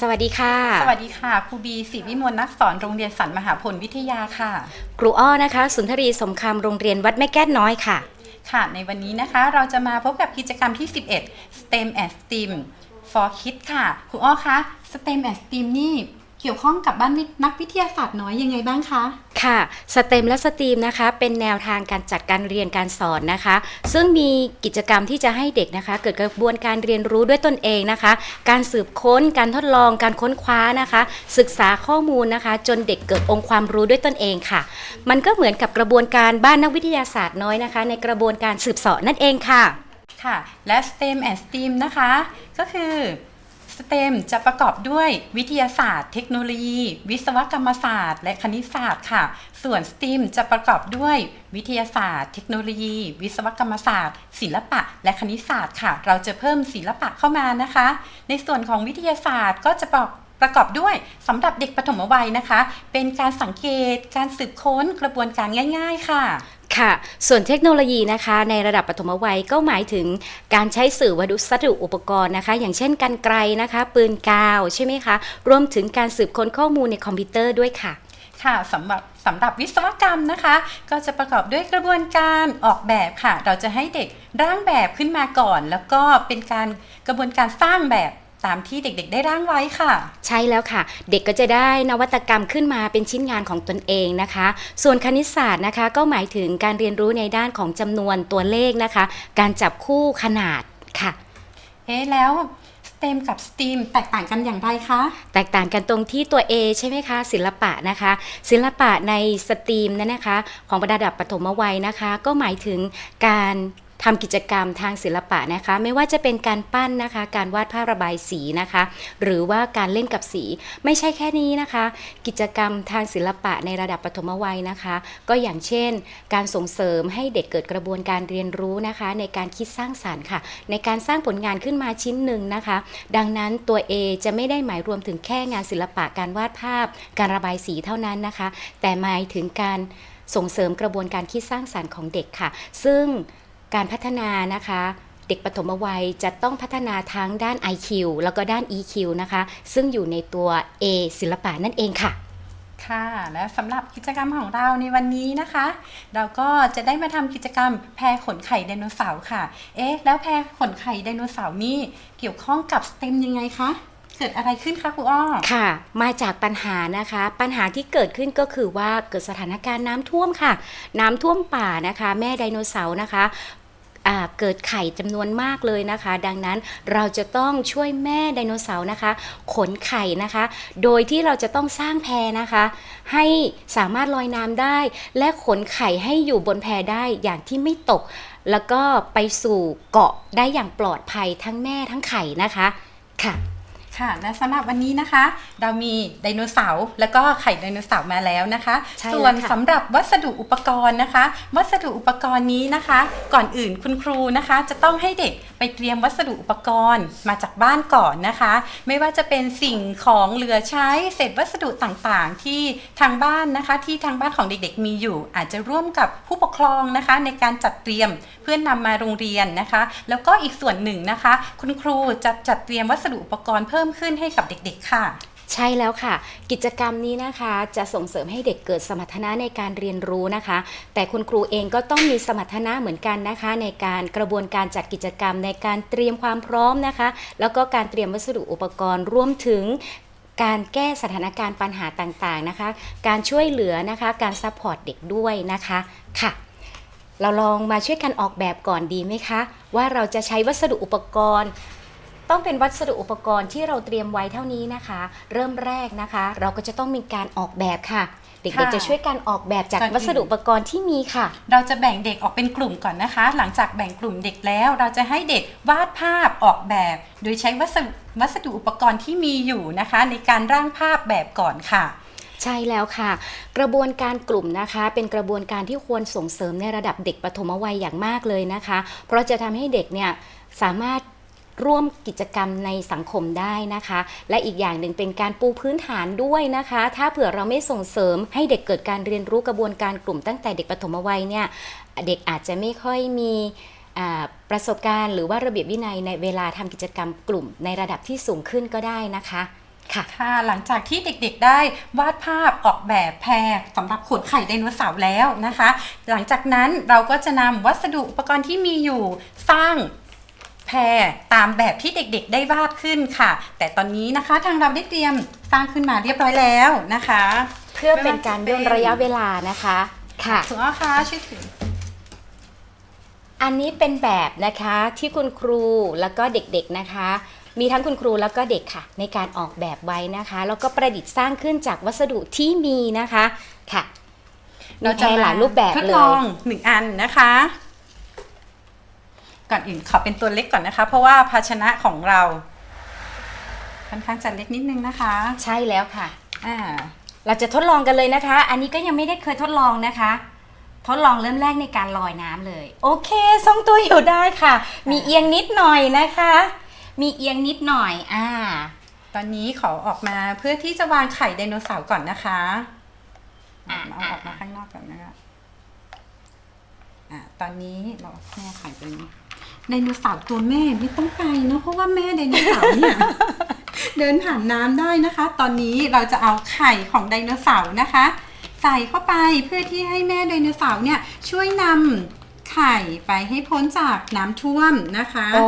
สวัสดีค่ะ สวัสดีค่ะครูบีศรีวิมลนักสอนโรงเรียนสันมหาผลวิทยาค่ะ ครูอ้อนะคะ สุนทรีสมคำโรงเรียนวัดแม่แก้วน้อยค่ะ ค่ะ ในวันนี้นะคะเราจะมาพบกับกิจกรรมที่ 11 STEM and STEAM for Kids ค่ะครูอ้อคะ STEM and STEAM นี่ เกี่ยวข้องกับบ้านวินักวิทยาศาสตร์น้อยยังไงบ้างคะ ค่ะสเต็มและสตรีมนะคะเป็นแนวทางการจัดการเรียนการสอนนะคะ ซึ่งมีกิจกรรมที่จะให้เด็กนะคะ เกิดกระบวนการเรียนรู้ด้วยตนเองนะคะ การสืบค้นการทดลองการค้นคว้านะคะ ศึกษาข้อมูลนะคะ จนเด็กเกิดองค์ความรู้ด้วยตนเองค่ะ มันก็เหมือนกับกระบวนการบ้านนักวิทยาศาสตร์น้อยนะคะ ในกระบวนการสืบเสอบนั่นเองค่ะค่ะและ STEM and STEAM นะคะ ก็คือ STEM จะประกอบด้วยวิทยาศาสตร์ เทคโนโลยี วิศวกรรมศาสตร์ และคณิตศาสตร์ค่ะ ส่วน STEAM จะประกอบด้วยวิทยาศาสตร์ เทคโนโลยี วิศวกรรมศาสตร์ ศิลปะ และคณิตศาสตร์ค่ะ เราจะเพิ่มศิลปะเข้ามานะคะ ในส่วนของวิทยาศาสตร์ก็จะประกอบประกอบด้วยสำหรับเด็กปฐมวัยนะคะ เป็นการสังเกต การสืบค้นกระบวนการง่าย ๆ ค่ะ ค่ะ ส่วนเทคโนโลยีนะคะ ในระดับปฐมวัยก็หมายถึงการใช้สื่อวัสดุอุปกรณ์นะคะ อย่างเช่นกันไกลนะคะ ปืนกาวใช่ไหมคะ รวมถึงการสืบค้นข้อมูลในคอมพิวเตอร์ด้วยค่ะค่ะสำหรับสำหรับวิศวกรรมนะคะ ก็จะประกอบด้วยกระบวนการออกแบบค่ะ เราจะให้เด็กร่างแบบขึ้นมาก่อน แล้วก็เป็นการกระบวนการสร้างแบบ ตามที่เด็กๆ ได้ร่างไว้ค่ะ ใช่แล้วค่ะ เด็กก็จะได้นวัตกรรมขึ้นมาเป็นชิ้นงานของตนเองนะคะ ส่วนคณิตศาสตร์นะคะ ก็หมายถึงการเรียนรู้ในด้านของจำนวนตัวเลขนะคะ การจับคู่ขนาดค่ะ เอ๊ะแล้ว STEM กับ STEAM แตกต่างกันอย่างไรคะ แตกต่างกันตรงที่ตัว A ใช่ไหมคะ ศิลปะนะคะ ศิลปะในสตรีมนั้นนะคะ ของระดับปฐมวัยนะคะ ก็หมายถึงการ ทำกิจกรรมทางศิลปะนะคะ ไม่ว่าจะเป็นการปั้นนะคะ การวาดภาพระบายสีนะคะ หรือว่าการเล่นกับสีไม่ใช่แค่นี้นะคะ กิจกรรมทางศิลปะในระดับปฐมวัยนะคะ ก็อย่างเช่น การส่งเสริมให้เด็กเกิดกระบวนการเรียนรู้นะคะ ในการคิดสร้างสารรค์ค่ะ ในการสร้างผลงานขึ้นมาชิ้นหนึ่งนะคะ ดังนั้นตัว A จะไม่ได้หมายรวมถึงแค่งานศิลปะการวาดภาพ การระบายสีเท่านั้นนะคะ แต่หมายถึงการส่งเสริมกระบวนการคิดสร้างสารรค์ของเด็กค่ะ ซึ่ง การพัฒนานะคะ เด็กปฐมวัยจะต้องพัฒนาทั้งด้าน IQ แล้วก็ด้าน EQ นะคะ ซึ่งอยู่ในตัว A ศิลปะนั่นเองค่ะค่ะ และสำหรับกิจกรรมของเราในวันนี้นะคะ เราก็จะได้มาทำกิจกรรมแพรขนไข่ไดโนเสาร์ค่ะ เอ๊ะ แล้วแพรขนไข่ไดโนเสาร์นี่เกี่ยวข้องกับ STEM ยังไงคะ เกิดอะไรขึ้นคะครูอ้อค่ะ มาจากปัญหานะคะ ปัญหาที่เกิดขึ้นก็คือว่าเกิดสถานการณ์น้ำท่วมค่ะ น้ำท่วมป่านะคะ แม่ไดโนเสาร์นะคะอ่าเกิดไข่จำนวนมากเลยนะคะ ดังนั้นเราจะต้องช่วยแม่ไดโนเสาร์นะคะ ขนไข่นะคะ โดยที่เราจะต้องสร้างแพนะคะ ให้สามารถลอยน้ำได้ และขนไข่ให้อยู่บนแพได้อย่างที่ไม่ตก แล้วก็ไปสู่เกาะได้อย่างปลอดภัยทั้งแม่ทั้งไข่นะคะค่ะ ค่ะ และสำหรับวันนี้นะคะ เรามีไดโนเสาร์แล้วก็ไข่ไดโนเสาร์มาแล้วนะคะ ใช่ส่วนแล้วค่ะ สำหรับวัสดุอุปกรณ์นะคะ วัสดุอุปกรณ์นี้นะคะ ก่อนอื่นคุณครูนะคะ จะต้องให้เด็กไปเตรียมวัสดุอุปกรณ์มาจากบ้านก่อนนะคะ ไม่ว่าจะเป็นสิ่งของเหลือใช้เศษวัสดุต่างๆ ที่ทางบ้านนะคะ ที่ทางบ้านของเด็กๆ มีอยู่ อาจจะร่วมกับผู้ปกครองนะคะ ในการจัดเตรียมเพื่อนนำมาโรงเรียนนะคะ แล้วก็อีกส่วนหนึ่งนะคะ คุณครูจะจัดเตรียมวัสดุอุปกรณ์เพิ่มมขึ้นให้กับเด็กๆค่ะ ใช่แล้วค่ะ กิจกรรมนี้นะคะจะส่งเสริมให้เด็กเกิดสมรรถนะในการเรียนรู้นะคะ แต่คุณครูเองก็ต้องมีสมรรถนะเหมือนกันนะคะ ในการกระบวนการจัดกิจกรรมในการเตรียมความพร้อมนะคะ แล้วก็การเตรียมวัสดุอุปกรณ์รวมถึงการแก้สถานการณ์ปัญหาต่างๆนะคะ การช่วยเหลือนะคะ การซัพพอร์ตเด็กด้วยนะคะค่ะ เราลองมาช่วยกันออกแบบก่อนดีไหมคะ ว่าเราจะใช้วัสดุอุปกรณ์ ต้องเป็นวัสดุอุปกรณ์ที่เราเตรียมไว้เท่านี้นะคะ เริ่มแรกนะคะ เราก็จะต้องมีการออกแบบค่ะ เด็กค่ะๆจะช่วยกันออกแบบจากก่อนอื่นวัสดุอุปกรณ์ที่มีค่ะ เราจะแบ่งเด็กออกเป็นกลุ่มก่อนนะคะ หลังจากแบ่งกลุ่มเด็กแล้ว เราจะให้เด็กวาดภาพออกแบบ โดยใช้วัสดุวัสดุอุปกรณ์ที่มีอยู่นะคะ ในการร่างภาพแบบก่อนค่ะใช่แล้วค่ะ กระบวนการกลุ่มนะคะ เป็นกระบวนการที่ควรส่งเสริมในระดับเด็กปฐมวัยอย่างมากเลยนะคะ เพราะจะทำให้เด็กเนี่ยสามารถ ร่วมกิจกรรมในสังคมได้นะคะ และอีกอย่างหนึ่งเป็นการปูพื้นฐานด้วยนะคะ ถ้าเผื่อเราไม่ส่งเสริมให้เด็กเกิดการเรียนรู้กระบวนการกลุ่มตั้งแต่เด็กปฐมวัยเนี่ยเด็กอาจจะไม่ค่อยมีประสบการณ์หรือว่าระเบียบวินัยในเวลาทำกิจกรรมกลุ่มในระดับที่สูงขึ้นก็ได้นะคะค่ะค่ะ หลังจากที่เด็กๆ ได้วาดภาพออกแบบแพรสำหรับขนไข่ไดโนเสาร์แล้วนะคะ หลังจากนั้นเราก็จะนำวัสดุอุปกรณ์ที่มีอยู่สร้าง แพรตามแบบที่เด็กๆได้วาดขึ้นค่ะ แต่ตอนนี้นะคะทางเราได้เตรียมสร้างขึ้นมาเรียบร้อยแล้วนะคะ เพื่อเป็นการย่นระยะเวลานะคะค่ะสุอ้อคะช่วยถืออันนี้เป็นแบบนะคะที่คุณครูแล้วก็เด็กๆนะคะมีทั้งคุณครูแล้วก็เด็กค่ะ ในการออกแบบไว้นะคะ แล้วก็ประดิษฐ์สร้างขึ้นจากวัสดุที่มีนะคะค่ะมีแพรหลายรูปแบบทดเลลอยงหนึ่งอันนะคะ ก่อนอื่นขอเป็นตัวเล็กก่อนนะคะ เพราะว่าภาชนะของเรา ค่อนข้างจะเล็กนิดนึงนะคะใช่แล้วค่ะ อ่าเราจะทดลองกันเลยนะคะ อันนี้ก็ยังไม่ได้เคยทดลองนะคะ ทดลองเริ่มแรกในการลอยน้ำเลย โอเคทรงตัวอยู่ได้ค่ะ มีเอียงนิดหน่อยนะคะ มีเอียงนิดหน่อย อ่า ตอนนี้ขอออกมาเพื่อที่จะวางไข่ไดโนเสาร์ก่อนนะคะอ่าเอาออกมาข้างนอกก่อนนะคะอ่าตอนนี้เราเอาแม่ไข่ตัวนี้ ไดโนเสาร์ตัวแม่ไม่ต้องไปเนอะเพราะว่าแม่ไดโนเสาร์เนี่ย เดินผ่านน้ำได้นะคะ ตอนนี้เราจะเอาไข่ของไดโนเสาร์นะคะ ใส่เข้าไปเพื่อที่ให้แม่ไดโนเสาร์เนี่ยช่วยนำไข่ไปให้พ้นจากน้ำท่วมนะคะโอ้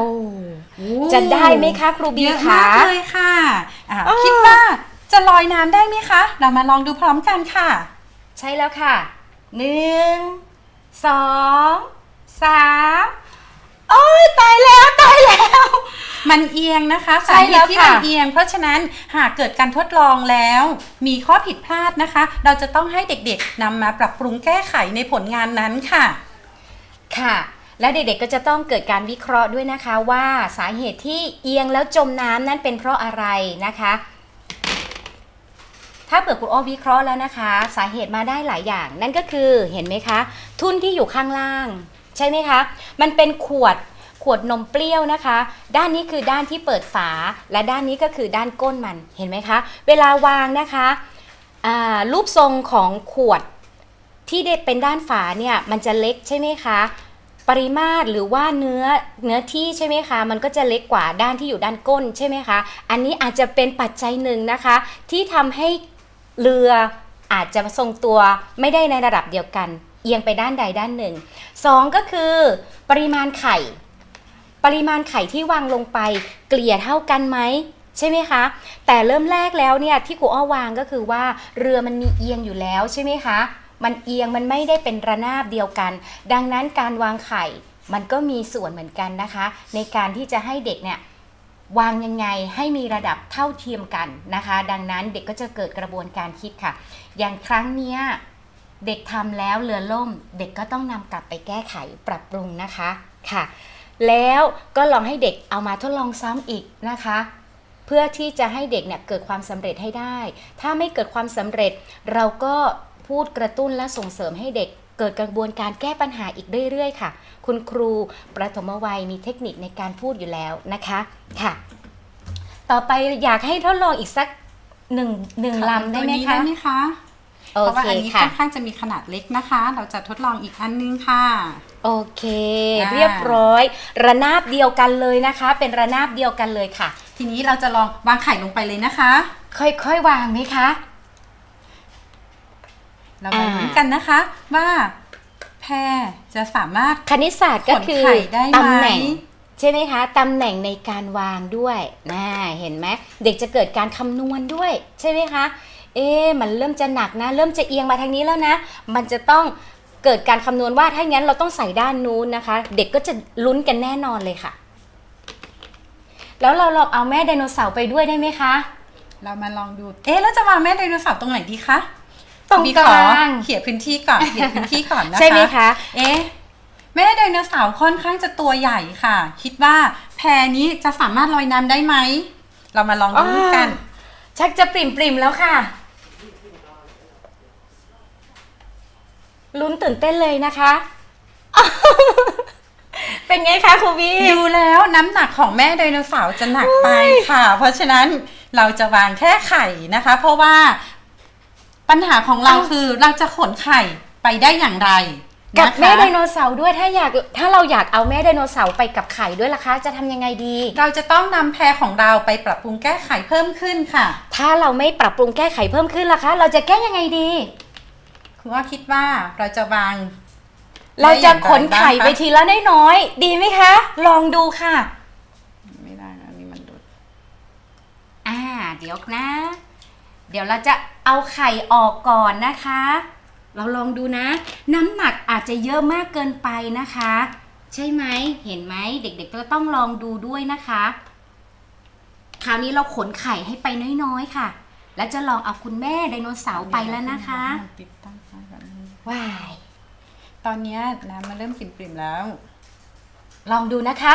โอ้จะได้ไหมคะครูบีเยอะคะมากเลยค่ะอ่าอ้อคิดว่าจะลอยน้ำได้ไหมคะ เรามาลองดูพร้อมกันค่ะ ใช่แล้วค่ะหนึ่งสองสาม โอ้ยตายแล้วตายแล้ว มันเอียงนะคะใช่สาเหแล้วตุที่ค่ะ มันเอียง เพราะฉะนั้นหากเกิดการทดลองแล้ว มีข้อผิดพลาดนะคะ เราจะต้องให้เด็กๆนำมาปรับปรุงแก้ไขในผลงานนั้นค่ะ ค่ะ แล้วเด็กๆก็จะต้องเกิดการวิเคราะห์ด้วยนะคะว่าสาเหตุที่เอียงแล้วจมน้ำนั้นเป็นเพราะอะไรนะคะ ถ้าเปิดคุณอ้อวิเคราะห์แล้วนะคะ สาเหตุมาได้หลายอย่าง นั่นก็คือเห็นไหมคะ ทุ่นที่อยู่ข้างล่าง ใช่ไหมคะ มันเป็นขวดขวดนมเปรี้ยวนะคะ ด้านนี้คือด้านที่เปิดฝา และด้านนี้ก็คือด้านก้นมัน เห็นไหมคะ เวลาวางนะคะรูปทรงของขวดที่เป็นด้านฝาเนี่ยมันจะเล็กใช่ไหมคะ ปริมาตรหรือว่าเนื้อเนื้อที่ใช่ไหมคะ มันก็จะเล็กกว่าด้านที่อยู่ด้านก้นใช่ไหมคะ อันนี้อาจจะเป็นปัจจัยหนึ่งนะคะ ที่ทำให้เรืออาจจะทรงตัวไม่ได้ในระดับเดียวกัน อียงไปด้านใดด้านหนึ่งสองก็คือปริมาณไข่ ปริมาณไข่ที่วางลงไป เกลี่ยเท่ากันไหมใช่ไหมคะ แต่เริ่มแรกแล้วเนี่ยที่ครูอ้อวางก็คือว่าเรือมันมีเอียงอยู่แล้วใช่ไหมคะ มันเอียงมันไม่ได้เป็นระนาบเดียวกัน ดังนั้นการวางไข่มันก็มีส่วนเหมือนกันนะคะ ในการที่จะให้เด็กเนี่ยวางยังไงให้มีระดับเท่าเทียมกันนะคะ ดังนั้นเด็กก็จะเกิดกระบวนการคิดค่ะ อย่างครั้งเนี้ย เด็กทำแล้วเรือล่ม เด็กก็ต้องนำกลับไปแก้ไขปรับปรุงนะคะค่ะ แล้วก็ลองให้เด็กเอามาทดลองซ้ำอีกนะคะ เพื่อที่จะให้เด็กเนี่ยเกิดความสำเร็จให้ได้ ถ้าไม่เกิดความสำเร็จ เราก็พูดกระตุ้นและส่งเสริมให้เด็กเกิดกระบวนการแก้ปัญหาอีกเรื่อยๆ ค่ะ คุณครูประถมวัยมีเทคนิคในการพูดอยู่แล้วนะคะค่ะ ต่อไปอยากให้ทดลองอีกสักหนึ่งหนึ่งลำได้ไหมตัวนี้คะ เพราะว่าเคอันนี้ค่ะค่อนข้างจะมีขนาดเล็กนะคะ เราจะทดลองอีกอันนึงค่ะ โอเคอ่าเรียบร้อย ระนาบเดียวกันเลยนะคะ เป็นระนาบเดียวกันเลยค่ะ ทีนี้เราจะลองวางไข่ลงไปเลยนะคะ ค่อยๆวางไหมคะเรามาลุ้นกันนะคะว่าแพรจะสามารถคณิตศาสตร์ก็คือขนไข่ได้ไหมตำแหน่งใช่ไหมคะตำแหน่งในการวางด้วยน่าเห็นไหมเด็กจะเกิดการคำนวณด้วย ใช่ไหมคะ เอ๊ะมันเริ่มจะหนักนะ เริ่มจะเอียงมาทางนี้แล้วนะ มันจะต้องเกิดการคำนวณว่าถ้างั้นเราต้องใส่ด้านนู้นนะคะ เด็กก็จะลุ้นกันแน่นอนเลยค่ะ แล้วเราลองเอาแม่ไดโนเสาร์ไปด้วยได้ไหมคะ เรามาลองดู เอ๊ะแล้วจะวางแม่ไดโนเสาร์ตรงไหนดีคะตรงมีกขอลางเขี่ยพื้นที่ก่อนเขี่ยพื้นที่ก่อนนะคะใช่ไหมคะ เอ๊ะแม่ไดโนเสาร์ค่อนข้างจะตัวใหญ่ค่ะ คิดว่าแพรนี้จะสามารถลอยน้ำได้ไหม เรามาลองดูกัน ชักจะปริ่มปริมๆแล้วค่ะ ลุ้นตื่นเต้นเลยนะคะ เป็นไงคะครูบีดูแล้วน้ำหนักของแม่ไดโนเสาร์จะหนักไปค่ะ เพราะฉะนั้นเราจะวางแค่ไข่นะคะ เพราะว่าปัญหาของเราอ้าวคือเราจะขนไข่ไปได้อย่างไร กับนะคะแม่ไดโนเสาร์ด้วยถ้าอยากถ้าเราอยากเอาแม่ไดโนเสาร์ไปกับไข่ด้วยล่ะคะ จะทำยังไงดี เราจะต้องนำแพรของเราไปปรับปรุงแก้ไขเพิ่มขึ้นค่ะ ถ้าเราไม่ปรับปรุงแก้ไขเพิ่มขึ้นล่ะคะ เราจะแก้ยังไงดีคุณว่าคิดว่าเราจะวาง เราจะขนไข่ด้ไปอย่างรทีละน้อยๆดีไหมคะ ลองดูค่ะบ้างคะไม่ได้นะอันนี่มันดุดอ่า เดี๋ยวนะ เดี๋ยวเราจะเอาไข่ออกก่อนนะคะ เราลองดูนะ น้ำหนักอาจจะเยอะมากเกินไปนะคะ ใช่ไหมเห็นไหมเด็กๆก็ต้องลองดูด้วยนะคะ คราวนี้เราขนไข่ให้ไปน้อยๆค่ะ แล้วจะลองเอาคุณแม่ไดโนเสาร์ไปแล้วนะคะติดตั้งไว้แบบนี้ว้ายตอนเนี้ยน้ำมันเริ่มปริ่มๆแล้ว ลองดูนะคะ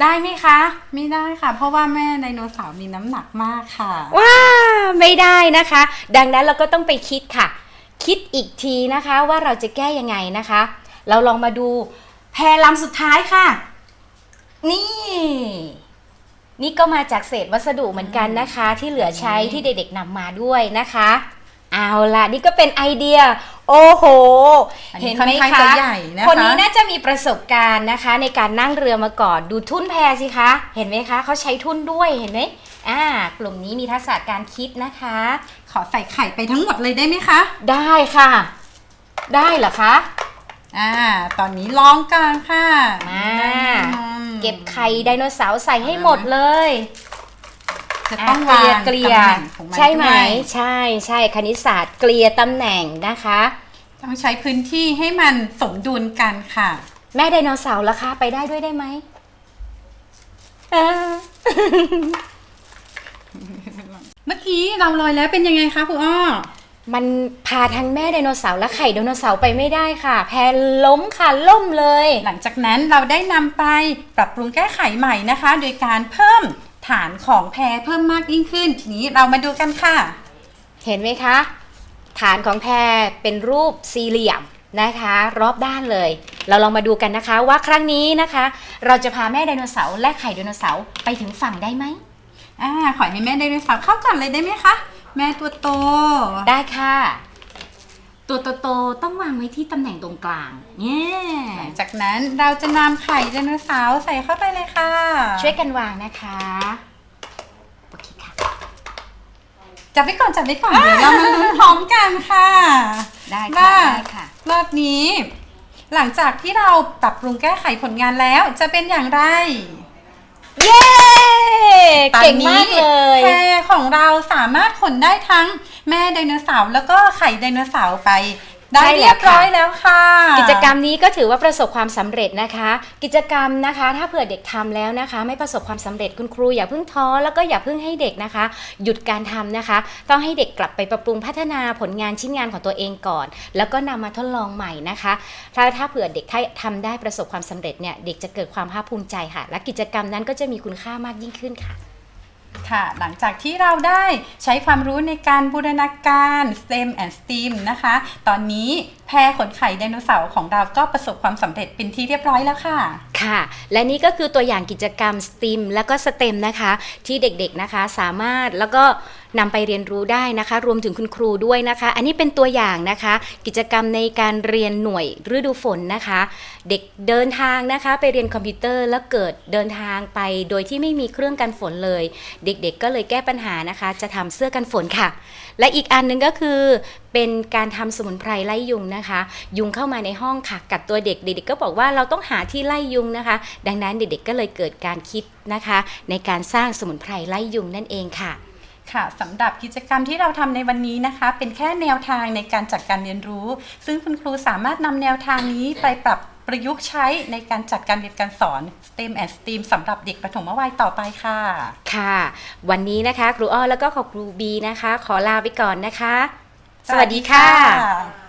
ได้ไหมคะ ไม่ได้ค่ะ เพราะว่าแม่ไดโนเสาร์มีน้ำหนักมากค่ะ ว้า ไม่ได้นะคะ ดังนั้นเราก็ต้องไปคิดค่ะ คิดอีกทีนะคะว่าเราจะแก้ยังไงนะคะ เราลองมาดูแพรลำสุดท้ายค่ะ นี่ นี่ก็มาจากเศษวัสดุเหมือนกันนะคะ ที่เหลือใช้ที่เด็กๆนำมาด้วยนะคะ เอาล่ะ นี่ก็เป็นไอเดีย โอ้โห อันนี้เห็นไหมค่อนข้างคะจะใหญ่นะคะ คนนี้น่าจะมีประสบการณ์นะคะ ในการนั่งเรือมาก่อนดูทุ่นแพสิคะ เห็นไหมคะเขาใช้ทุ่นด้วยเห็นไหม อ่ากลุ่มนี้มีทักษะการคิดนะคะ ขอใส่ไข่ไปทั้งหมดเลยได้ไหมคะ ได้ค่ะ ได้เหรอคะ อ่า ตอนนี้ลองกันค่ะมา อืมเก็บไข่ไดโนเสาร์ใส่ให้หมดเลยจะต้องเกวาลี่ยงเกลี่ยตำแหน่งของมันใช่ไหม ด้วยใช่ใช่คณิตศาสตร์เกลี่ยตำแหน่งนะคะ ต้องใช้พื้นที่ให้มันสมดุลกันค่ะ แม่ไดโนเสาร์ล่ะคะ ไปได้ด้วยได้ไหมเออ เมื่อกี้เราลอยแล้วเป็นยังไงคะครูอ้อ มันพาทั้งแม่ไดโนเสาร์และไข่ไดโนเสาร์ไปไม่ได้ค่ะ แพรล้มค่ะล่มเลย หลังจากนั้นเราได้นำไปปรับปรุงแก้ไขใหม่นะคะ โดยการเพิ่มฐานของแพรเพิ่มมากยิ่งขึ้น ทีนี้เรามาดูกันค่ะ เห็นไหมคะ ฐานของแพรเป็นรูปสี่เหลี่ยมนะคะ รอบด้านเลย เราลองมาดูกันนะคะว่าครั้งนี้นะคะ เราจะพาแม่ไดโนเสาร์และไข่ไดโนเสาร์ไปถึงฝั่งได้ไหม อ่าขอให้แม่ไดโนเสาร์เข้าก่อนเลยได้ไหมคะ แม่ตัวโต ได้ค่ะ ตัวโตๆต้องวางไว้ที่ตำแหน่งตรงกลางเนี่ยหลังจากนั้นเราจะนำไข่ไดโนเสาร์ใส่เข้าไปเลยค่ะ ช่วยกันวางนะคะโอเคค่ะ จับไว้ก่อนจับไว้ก่อนเดี๋ยวเรามาลุ้นพร้อมกันค่ะ ได้ว่าค่ะได้ค่ะ รอบนี้ หลังจากที่เราปรับปรุงแก้ไขผลงานแล้วจะเป็นอย่างไร เย้เก่งมากเลยแพรของเราสามารถขนได้ทั้งแม่ไดโนเสาร์แล้วก็ไข่ไดโนเสาร์ไป ได้ใช่แล้วเรียบร้อยแล้วค่ะ กิจกรรมนี้ก็ถือว่าประสบความสำเร็จนะคะ กิจกรรมนะคะ ถ้าเผื่อเด็กทำแล้วนะคะ ไม่ประสบความสำเร็จคุณครูอย่าเพิ่งท้อแล้วก็อย่าเพิ่งให้เด็กนะคะ หยุดการทำนะคะ ต้องให้เด็กกลับไปปรับปรุงพัฒนาผลงานชิ้นงานของตัวเองก่อน แล้วก็นำมาทดลองใหม่นะคะถ้าถ้าเผื่อเด็กทำได้ประสบความสำเร็จเนี่ยเด็กจะเกิดความภาคภูมิใจค่ะ และกิจกรรมนั้นก็จะมีคุณค่ามากยิ่งขึ้นค่ะ ค่ะ หลังจากที่เราได้ใช้ความรู้ในการบูรณาการ STEM and STEAM นะคะ ตอนนี้แพรขนไข่ไดโนเสาร์ของเราก็ประสบความสำเร็จเป็นที่เรียบร้อยแล้วค่ะ ค่ะ และนี่ก็คือตัวอย่างกิจกรรม STEAM แล้วก็ STEM นะคะ ที่เด็กๆนะคะสามารถแล้วก็นำไปเรียนรู้ได้นะคะ รวมถึงคุณครูด้วยนะคะ อันนี้เป็นตัวอย่างนะคะ กิจกรรมในการเรียนหน่วยฤดูฝนนะคะ เด็กเดินทางนะคะ ไปเรียนคอมพิวเตอร์แล้วเกิดเดินทางไป โดยที่ไม่มีเครื่องกันฝนเลย เด็กๆก็เลยแก้ปัญหานะคะ จะทำเสื้อกันฝนค่ะ และอีกอันหนึงก็คือเป็นการทำสมุนไพรไล่ยุงนะคะ ยุงเข้ามาในห้องค่ะ กัดตัวเด็กเด็กๆก็บอกว่าเราต้องหาที่ไล่ยุงนะคะ ดังนั้นเด็กๆก็เลยเกิดการคิดนะคะ ในการสร้างสมุนไพรไล่ยุงนั่นเองค่ะ ค่ะสำหรับกิจกรรมที่เราทำในวันนี้นะคะ เป็นแค่แนวทางในการจัดการเรียนรู้ ซึ่งคุณครูสามารถนำแนวทางนี้ไปปรับประยุกต์ใช้ในการจัดการเรียนการสอน STEM and STEAM สำหรับเด็กประถมวัยต่อไปค่ะ ค่ะ วันนี้นะคะ ครูอ้อแล้วก็ขอครูบีนะคะ ขอลาไปก่อนนะคะ สวัสดีค่ะสวัสดีค่ะ